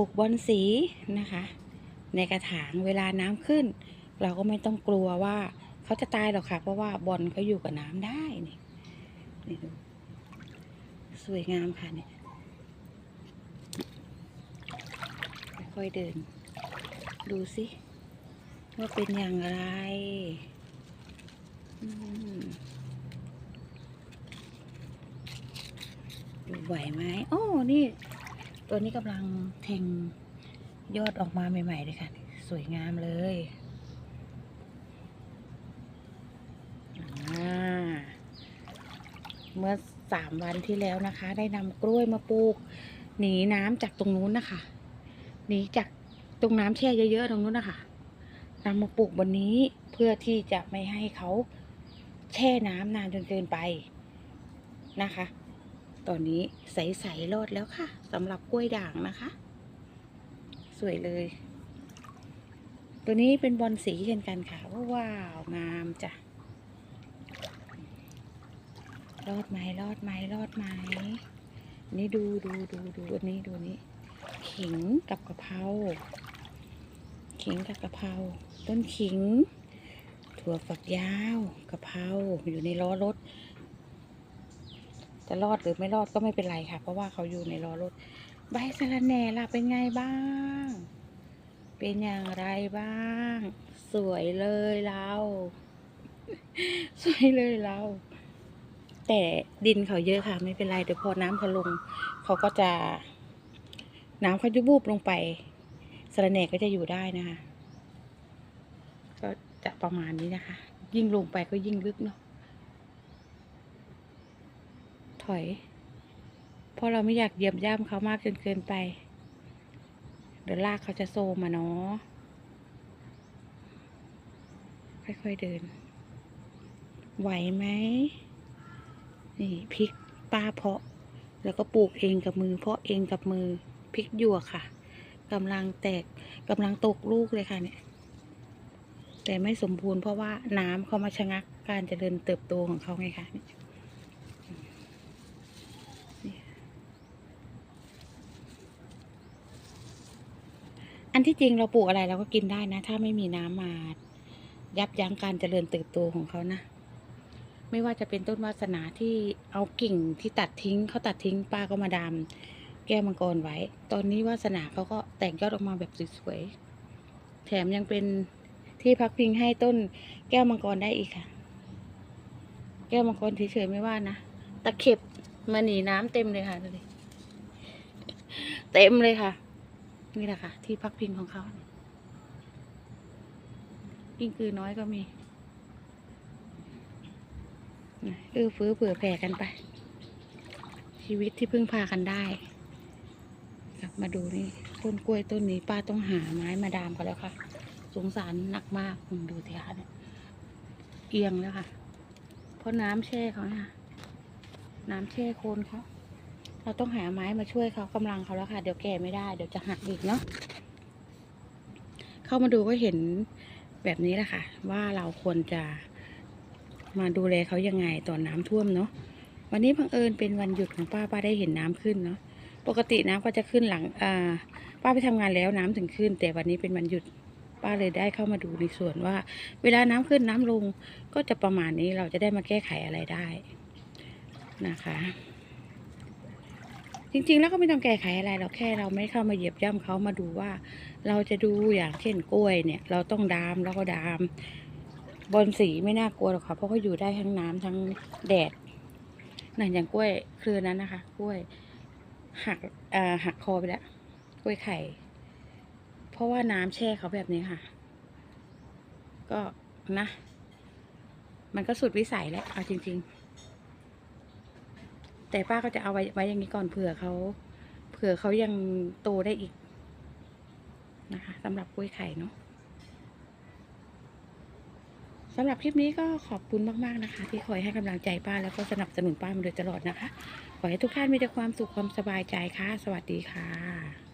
ลูกบอนสีนะคะ ในกระถางเวลาน้ำขึ้น เราก็ไม่ต้องกลัวว่าเขาจะตายหรอกค่ะ เพราะว่าบอลเขาอยู่กับน้ำได้นี่นี่ดูสวยงามค่ะเนี่ยค่อยเดิน ดูสิ ว่าเป็นอย่างไรดูไหวไหมโอ้นี่ ตัวนี้กำลังแทงยอดออกมาใหม่ๆเลยค่ะ สวยงามเลยอาเมื่อสามวันที่แล้วนะคะ ได้นำกล้วยมาปลูก หนีน้ำจากตรงนู้นนะคะ หนีจากตรงน้ำแช่เยอะๆตรงนู้นนะคะนำมาปลูกบนนี้เพื่อที่จะไม่ให้เขาแช่น้ำนานจนเกินไปนะคะ ตอนนี้ใสๆรอดแล้วค่ะสำหรับกล้วยด่างนะคะ สวยเลย ตัวนี้เป็นบอลสีเช่นกันค่ะ ว้าวงามจ้ะรอดไหมรอดไหมรอดไหมนี่ดูดูดูดูอันนี้ดูนี้ขิงกับกะเพราขิงกับกะเพราต้นขิง ถั่วฝักยาวกะเพราอยู่ในล้อรถ จะรอดหรือไม่รอดก็ไม่เป็นไรค่ะ เพราะว่าเขาอยู่ในล้อรถ ใบสะระแหน่ล่ะเป็นไงบ้าง เป็นอย่างไรบ้าง สวยเลยเราสวยเลยเราแต่ดินเขาเยอะค่ะ ไม่เป็นไรเดี๋ยวพอน้ำเขาลง เขาก็จะ น้ำเขาจะบูบลงไปสะระแหน่ก็จะอยู่ได้นะคะ ก็จะประมาณนี้นะคะ ยิ่งลงไปก็ยิ่งลึกเนาะ ถ อย เพราะเราไม่อยากเหยียบย่ำเขามากจนเกินไป เดี๋ยวลากเขาจะโซมาเนาะค่อยๆเดิน ไหวไหมนี่พริกป้าเพาะ แล้วก็ปลูกเองกับมือ เพาะเองกับมือพริกหยวกค่ะกำลังแตกกำลังตกลูกเลยค่ะเนี่ย แต่ไม่สมบูรณ์เพราะว่าน้ำเขามาชะงักการเจริญเติบโตของเขาไงคะเนี่ย อันที่จริงเราปลูกอะไรเราก็กินได้นะ ถ้าไม่มีน้ำมายับยั้งการเจริญเติบโตของเขานะ ไม่ว่าจะเป็นต้นวาสนาที่เอากิ่งที่ตัดทิ้งเขาตัดทิ้งป้าก็มาดามแก้วมังกรไว้ ตอนนี้วาสนาเขาก็แตกยอดออกมาแบบสวยๆ แถมยังเป็นที่พักพิงให้ต้นแก้วมังกรได้อีกค่ะ แก้วมังกรเฉยๆไม่ว่านะ ตะเข็บมาหนีน้ำเต็มเลยค่ะดูดิเต็มเลยค่ะ นี่แหละค่ะ ที่พักพิงของเขากิ้งกือน้อยก็มีเออฟื้อเผื่อแผ่กันไป ชีวิตที่พึ่งพากันได้กลับมาดูนี่ต้นกล้วยต้นนี้ป้าต้องหาไม้มาดามกันแล้วค่ะ สงสารหนักมากคุณดูทีค่ะเนี่ยเอียงแล้วค่ะ เพราะน้ำแช่เขาน่ะน้ำแช่โคนเขา เราต้องหาไม้มาช่วยเขากำลังเขาแล้วค่ะ เดี๋ยวแก่ไม่ได้ เดี๋ยวจะหักอีกเนาะเข้ามาดูก็เห็นแบบนี้แหละค่ะ ว่าเราควรจะมาดูแลเขายังไงตอนน้ำท่วมเนาะวันนี้บังเอิญเป็นวันหยุดของป้าป้าได้เห็นน้ำขึ้นเนาะปกติน้ำก็จะขึ้นหลังอ่าป้าไปทำงานแล้วน้ำถึงขึ้น แต่วันนี้เป็นวันหยุดป้าเลยได้เข้ามาดูในส่วนว่า เวลาน้ำขึ้นน้ำลงก็จะประมาณนี้เราจะได้มาแก้ไขอะไรได้นะคะ จริง ๆ แล้วก็ไม่ต้องแก้ไขอะไรเราแค่เราไม่เข้ามาเหยียบย่ำเขามาดูว่า เราจะดูอย่างเช่นกล้วยเนี่ย เราต้องดามเราก็ดามบอลสีไม่น่ากลัวหรอกค่ะเพราะเขาอยู่ได้ทั้งน้ำทั้งแดดนั่นอย่างกล้วยเครือนั้นนะคะ กล้วย หักอ่อหักคอไปแล้วกล้วยไข่ เพราะว่าน้ำแช่เขาแบบนี้ค่ะ ก็นะ มันก็สุดวิสัยแล้วเอาจริง ๆ แต่ป้าก็จะเอาไว้ไว้อย่างนี้ก่อนเผื่อเขาเผื่อเขายังโตได้อีกนะคะสำหรับกล้วยไข่เนาะสำหรับคลิปนี้ก็ขอบคุณมาก ๆ นะคะ ที่คอยให้กำลังใจป้าแล้วก็สนับสนุนป้ามาโดยตลอดนะคะ ขอให้ทุกท่านมีแต่ความสุขความสบายใจค่ะ สวัสดีค่ะ